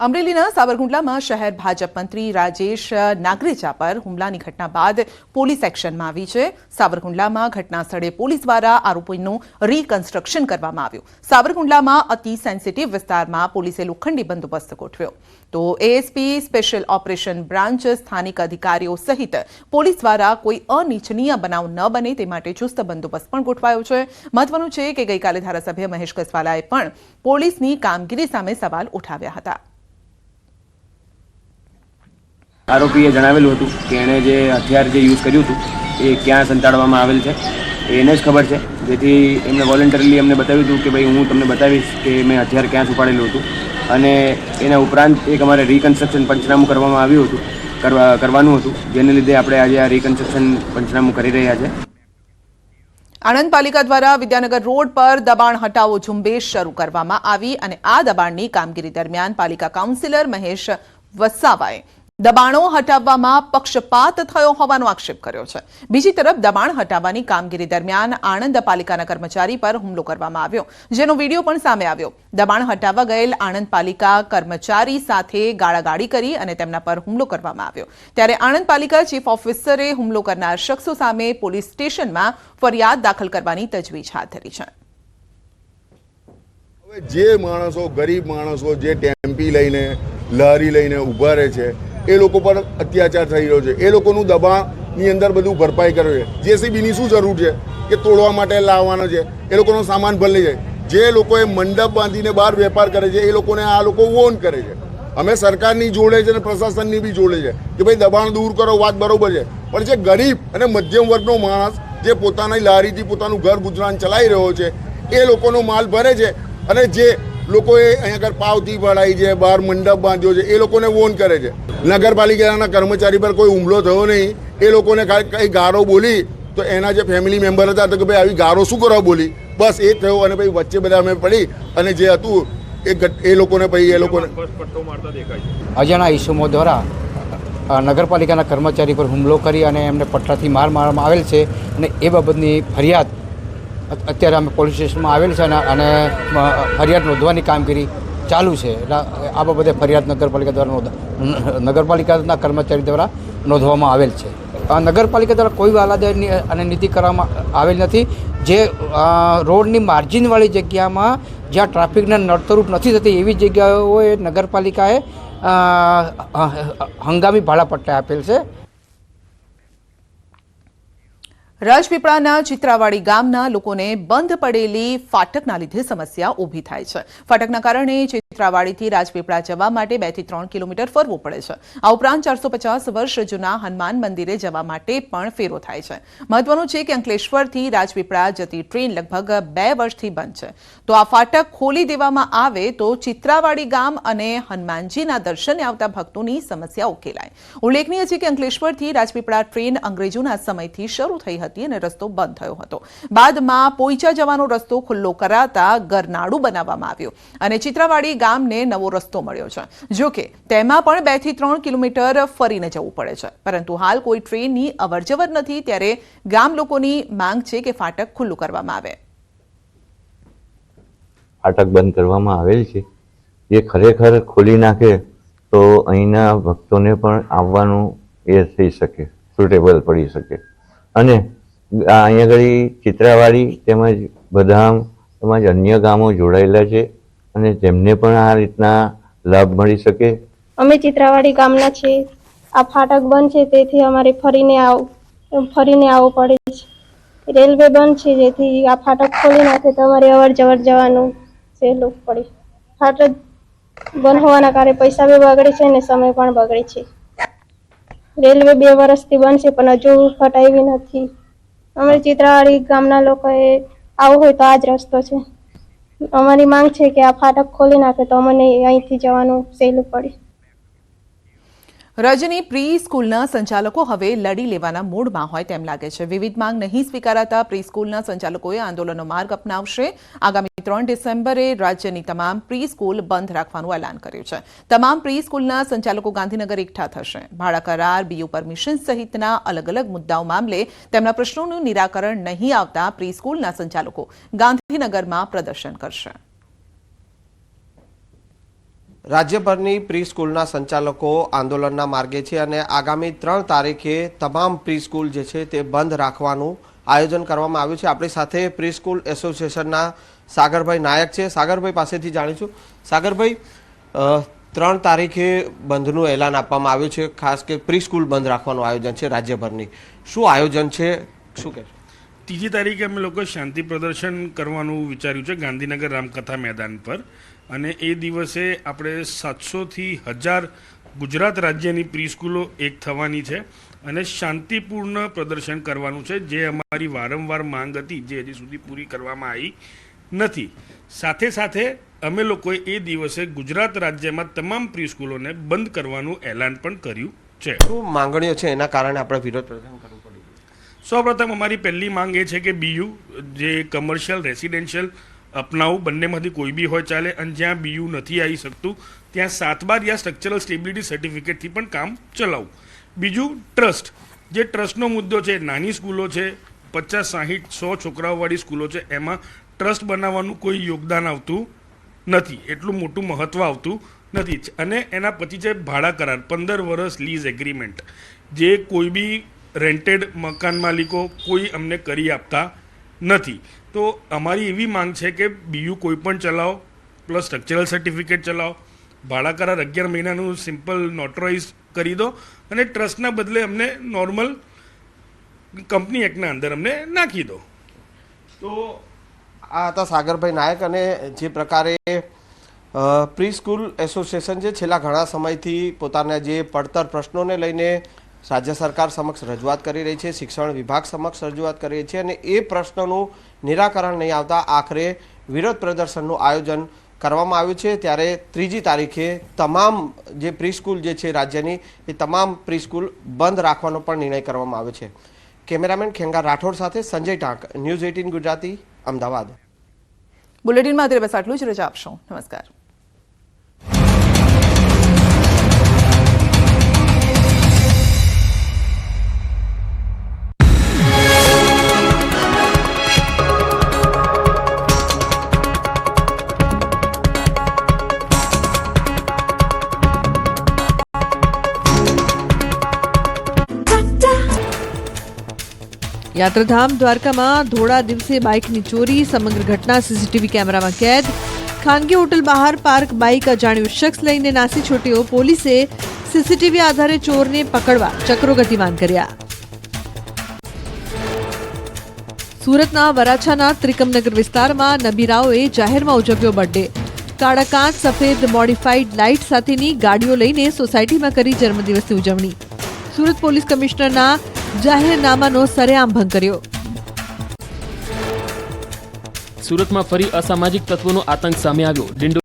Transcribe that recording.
અમરેલીના સાબરકુંડલામાં શહેર ભાજપ મંત્રી રાજેશ નાગરેચા પર હુમલાની ઘટના બાદ પોલીસ એક્શનમાં આવી છે. સાબરકુંડલામાં ઘટના સ્થળે પોલીસ દ્વારા આરોપીનું રીકન્સ્ટ્રક્શન કરવામાં આવ્યું. સાબરકુંડલામાં અતિ સેન્સિટિવ વિસ્તારમાં પોલીસે લોખંડી બંદોબસ્ત ગોઠવ્યો. તો એએસપી સ્પેશિયલ ઓપરેશન બ્રાન્ચ સ્થાનિક અધિકારીઓ સહિત પોલીસ દ્વારા કોઈ અનિચ્છનીય બનાવ ન બને તે માટે ચુસ્ત બંદોબસ્ત પણ ગોઠવાયો છે. મહત્વનું છે કે ગઈકાલે ધારાસભ્ય મહેશ કસવાલાએ પણ પોલીસની કામગીરી સામે સવાલ ઉઠાવ્યા હતા. આરોપીએ જણાવેલું હતું કે એણે જે હથિયાર જે યુઝ કર્યું હતું, એ ક્યાં સંતાડવામાં આવેલ છે, એને જ ખબર છે. જેથી એમણે વોલેન્ટરીલી અમને બતાવ્યું હતું કે ભાઈ, હું તમને બતાવીશ કે મેં હથિયાર ક્યાં છુપાડેલું હતું. અને એના ઉપરાંત એક અમારે રિકન્સ્ટ્રક્શન પંચનામું કરવામાં આવ્યું હતું, કરવા, કરવાનું હતું, જેને લીધે આપણે આજે આ રિકન્સ્ટ્રક્શન પંચનામું કરી રહ્યા છે. આણંદ પાલિકા દ્વારા વિદ્યાનગર રોડ પર દબાણ હટાવો ઝુંબેશ શરૂ કરવામાં આવી અને આ દબાણની કામગીરી દરમિયાન પાલિકા કાઉન્સિલર મહેશ વસાવાએ દબાણો હટાવવામાં પક્ષપાત થયો હોવાનો આક્ષેપ કર્યો છે. બીજી તરફ દબાણ હટાવવાની કામગીરી દરમિયાન આણંદ પાલિકાના કર્મચારી પર હુમલો કરવામાં આવ્યો. જેનો વીડિયો પણ સામે આવ્યો. દબાણ હટાવવા ગયેલ આણંદ પાલિકા કર્મચારી સાથે ગાળાગાળી કરી અને તેમના પર હુમલો કરવામાં આવ્યો. ત્યારે આણંદ પાલિકા ચીફ ઓફિસરે હુમલો કરનાર શખ્સો સામે પોલીસ સ્ટેશનમાં ફરિયાદ દાખલ કરવાની તજવીજ હાથ ધરી છે. જે માણસો, ગરીબ માણસો જે ટેમ્પી લઈને લારી લઈને ઊભા રહે છે એ લોકો પર અત્યાચાર થઈ રહ્યો છે. એ લોકોનું દબાણની અંદર બધું ભરપાઈ કર્યો છે. જેસીબીની શું જરૂર છે? કે તોડવા માટે લાવવાનો છે. એ લોકોનો સામાન ભર લઈ જાય. જે લોકોએ મંડપ બાંધીને બહાર વેપાર કરે છે, એ લોકોને આ લોકો વોન કરે છે. અમે સરકારની જોડે છે અને પ્રશાસનની બી જોડે છે કે ભાઈ દબાણ દૂર કરો, વાત બરોબર છે. પણ જે ગરીબ અને મધ્યમ વર્ગનો માણસ જે પોતાની લારીથી પોતાનું ઘર ગુજરાન ચલાવી રહ્યો છે, એ લોકોનો માલ ભરે છે. અને જે લોકોએ અહીંયા આગળ પાવતી પડાઈ છે બહાર મંડપ બાંધ્યો છે એ લોકોને વોન કરે છે. નગરપાલિકાના કર્મચારી પર કોઈ હુમલો થયો નહીં એ લોકોને કાંઈ કંઈ ગારો બોલી તો એના જે ફેમિલી મેમ્બર હતા તો કે ભાઈ આવી ગારો શું કરવા બોલી? બસ એ થયો અને ભાઈ વચ્ચે બધા અમે પડી અને જે હતું એ એ લોકોને પછી એ લોકોને અજાણા ઇસમો દ્વારા નગરપાલિકાના કર્મચારી પર હુમલો કરી અને એમને પટ્ટાથી માર મારવામાં આવેલ છે અને એ બાબતની ફરિયાદ અત્યારે અમે પોલીસ સ્ટેશનમાં આવેલ છે અને ફરિયાદ નોંધવાની કામગીરી ચાલુ છે. એટલે આ બાબતે ફરિયાદ નગરપાલિકા દ્વારા નગરપાલિકાના કર્મચારી દ્વારા નોંધવામાં આવેલ છે. નગરપાલિકા દ્વારા કોઈ વાલાદારની અને નીતિ કરવામાં આવેલ નથી. જે રોડની માર્જિનવાળી જગ્યામાં જ્યાં ટ્રાફિકને નડતરૂપ નથી થતી એવી જગ્યાઓએ નગરપાલિકાએ હંગામી ભાડાપટ્ટા આપેલ છે. રાજપીપળાના ચિત્રાવાડી ગામના લોકોને બંધ પડેલી ફાટકના લીધે સમસ્યા ઊભી થાય છે. ફાટકના કારણે ચિત્રાવાડીથી રાજપીપળા જવા માટે બેથી ત્રણ કિલોમીટર ફરવું પડે છે. આ ઉપરાંત ચારસો પચાસ વર્ષ જૂના હનુમાન મંદિરે જવા માટે પણ ફેરો થાય છે. મહત્વનું છે કે અંકલેશ્વરથી રાજપીપળા જતી ટ્રેન લગભગ બે વર્ષથી બંધ છે. તો આ ફાટક ખોલી દેવામાં આવે તો ચિત્રાવાડી ગામ અને હનુમાનજીના દર્શને આવતા ભક્તોની સમસ્યા ઉકેલાય. ઉલ્લેખનીય છે કે અંકલેશ્વરથી રાજપીપળા ટ્રેન અંગ્રેજોના સમયથી શરૂ થઈ હતી. અને રસ્તો બંધ થયો હતો. બાદમાં પોઈચા જવાનો રસ્તો ખુલ્લો કરાતા ગરનાળું બનાવવામાં આવ્યું અને ચિત્રાવાડી ગામને નવો રસ્તો મળ્યો છે. જોકે તેમાં પણ બેથી ત્રણ કિલોમીટર ફરીને જવું પડે છે. પરંતુ હાલ કોઈ ટ્રેનની અવરજવર નથી ત્યારે ગામ લોકોની માંગ છે કે ફાટક ખુલ્લું કરવામાં આવે. ફાટક બંધ કરવામાં આવેલ છે. એ ખરેખર ખોલી નાખે તો અહીંના ભક્તોને પણ આવવાનું એ થઈ શકે સુટેબલ પડી શકે. અને અહીંયા આગળ ચિત્રાવાડી તેમજ બદામ તેમજ અન્ય ગામો જોડાયેલા છે અને તેમને પણ આ રીતના લાભ મળી શકે. અમે ચિત્રાવાડી ગામના છીએ. આ ફાટક બંધ છે, તેથી અમારે ફરીને આવ, ફરીને આવવું પડે છે. રેલવે બંધ છે, જેથી આ ફાટક ખોલી નાખે તો અમારે અવર જવર જવાનું સહેલું પડે. ફાટક બંધ હોવાના કારણે પૈસા બી બગડે છે અને સમય પણ બગડે છે. રેલવે બે વર્ષથી બંધ છે, પણ હજુ હટાવી નથી. અમારી ચિત્રાવાડી ગામના લોકોએ આવવું હોય તો આ જ રસ્તો છે. અમારી માંગ છે કે આ ફાટક ખોલી નાખે તો અમને અહીંથી જવાનું સહેલું પડે. રાજ્યની પ્રી સ્કૂલના સંચાલકો હવે લડી લેવાના મૂડમાં હોય તેમ લાગે છે. વિવિધ માંગ નહીં સ્વીકારાતા પ્રી સ્કૂલના સંચાલકોએ આંદોલનનો માર્ગ અપનાવશે. આગામી ત્રણ ડિસેમ્બરે રાજ્યની તમામ પ્રી સ્કૂલ બંધ રાખવાનું એલાન કર્યું છે. તમામ પ્રી સ્કૂલના સંચાલકો ગાંધીનગર એકઠા થશે. ભાડા કરાર, બીયુ પરમિશન સહિતના અલગ અલગ મુદ્દાઓ મામલે તેમના પ્રશ્નોનું નિરાકરણ નહીં આવતા પ્રી સ્કૂલના સંચાલકો ગાંધીનગરમાં પ્રદર્શન કરશે. રાજ્યભરની પ્રી સ્કૂલના સંચાલકો આંદોલનના માર્ગે છે અને આગામી ત્રણ તારીખે તમામ પ્રી સ્કૂલ જે છે તે બંધ રાખવાનું આયોજન કરવામાં આવ્યું છે. આપણી સાથે પ્રી સ્કૂલ એસોસિએશનના સાગરભાઈ નાયક છે. સાગરભાઈ પાસેથી જાણીશું. સાગરભાઈ ત્રણ તારીખે બંધનું એલાન આપવામાં આવ્યું છે. ખાસ કે પ્રી સ્કૂલ બંધ રાખવાનું આયોજન છે રાજ્યભરની. શું આયોજન છે? શું કહેશો? ત્રીજી તારીખે અમે લોકો શાંતિ પ્રદર્શન કરવાનું વિચાર્યું છે ગાંધીનગર રામકથા મેદાન પર. અને એ દિવસે આપણે સાતસોથી હજાર ગુજરાત રાજ્યની પ્રીસ્કૂલો એક થવાની છે અને શાંતિપૂર્ણ પ્રદર્શન કરવાનું છે જે અમારી વારંવાર માંગ હતી જે હજી સુધી પૂરી કરવામાં આવી નથી. સાથે સાથે અમે લોકોએ એ દિવસે ગુજરાત રાજ્યમાં તમામ પ્રીસ્કૂલોને બંધ કરવાનું એલાન પણ કર્યું છે. શું માંગણીઓ છે એના કારણે આપણે વિરોધ પ્રદર્શન કરવું પડ્યું? સૌપ્રથમ અમારી પહેલી માંગ એ છે કે બીયુ જે કમર્શિયલ રેસિડેન્શિયલ અપનાવવું બંનેમાંથી કોઈ બી હોય ચાલે, અને જ્યાં બીયુ નથી આવી શકતું, ત્યાં સાત બાર યા સ્ટ્રક્ચરલ સ્ટેબિલિટી સર્ટિફિકેટથી પણ કામ ચલાવવું બીજું ટ્રસ્ટ જે ટ્રસ્ટનો મુદ્દો છે, નાની સ્કૂલો છે, પચાસ, સાહીઠ, સો છોકરાઓવાળી સ્કૂલો છે, એમાં ટ્રસ્ટ બનાવવાનું કોઈ યોગદાન આવતું નથી. એટલું મોટું મહત્ત્વ આવતું નથી. અને એના પછી છે, ભાડા કરાર, પંદર વર્ષ લીઝ એગ્રીમેન્ટ જે કોઈ બી રેન્ટેડ મકાન માલિકો કોઈ અમને કરી આપતા નથી. તો અમારી એવી માંગ છે કે બીયુ કોઈ પણ ચલાવો, પ્લસ સ્ટ્રક્ચરલ સર્ટિફિકેટ ચલાવો. ભાડા કરાર અગિયાર મહિનાનું સિમ્પલ નોટરાઇઝ કરી દો અને ટ્રસ્ટના બદલે અમને નોર્મલ કંપની એક્ટના અંદર અમને નાખી દો. તો આ હતા સાગરભાઈ નાયક અને જે પ્રકારે પ્રી સ્કૂલ એસોસિએશન જે છેલ્લા ઘણા સમયથી પોતાના જે પડતર પ્રશ્નોને લઈને રાજ્ય સરકાર સમક્ષ રજૂઆત કરી રહી છે, શિક્ષણ વિભાગ સમક્ષ રજૂઆત કરી રહી છે અને એ પ્રશ્નનું નિરાકરણ નહીં આવતા આખરે વિરોધ પ્રદર્શનનું આયોજન કરવામાં આવ્યું છે. ત્યારે ત્રીજી તારીખે તમામ જે પ્રીસ્કૂલ જે છે રાજ્યની, એ તમામ પ્રીસ્કૂલ બંધ રાખવાનો પણ નિર્ણય કરવામાં આવ્યો છે. કેમેરામેન ખેંગા રાઠોડ સાથે સંજય ટાંક, ન્યૂઝ એઇટીન ગુજરાતી, અમદાવાદ. બુલેટિનમાં અત્યારે બસ આટલું જ. રજા આપશો. નમસ્કાર. યાત્રાધામ દ્વારકામાં ધોળા દિવસે બાઇકની ચોરી, સમગ્ર ઘટના સીસીટીવી કેમેરામાં કેદ. ખાનગી હોટલ બહાર પાર્ક બાઇક અજાણ્યો શખ્સ લઈને નાસી છૂટ્યો પોલીસે સીસીટીવી આધારે ચોરને પકડવા ચક્રો ગતિમાન કર્યા. સુરતના વરાછાના ત્રિકમનગર વિસ્તારમાં નબીરાઓએ જાહેરમાં ઉજવ્યો બર્થડે. કાળા કાચ, સફેદ મોડિફાઈડ લાઇટ સાથેની ગાડીઓ લઈને સોસાયટીમાં કરી જન્મદિવસની ઉજવણી. સુરત પોલીસ કમિશનરના જાહેરનામાનો સરેઆમ ભંગ કર્યો. સુરતમાં ફરી અસામાજિક તત્વોનો આતંક સામે આવ્યો.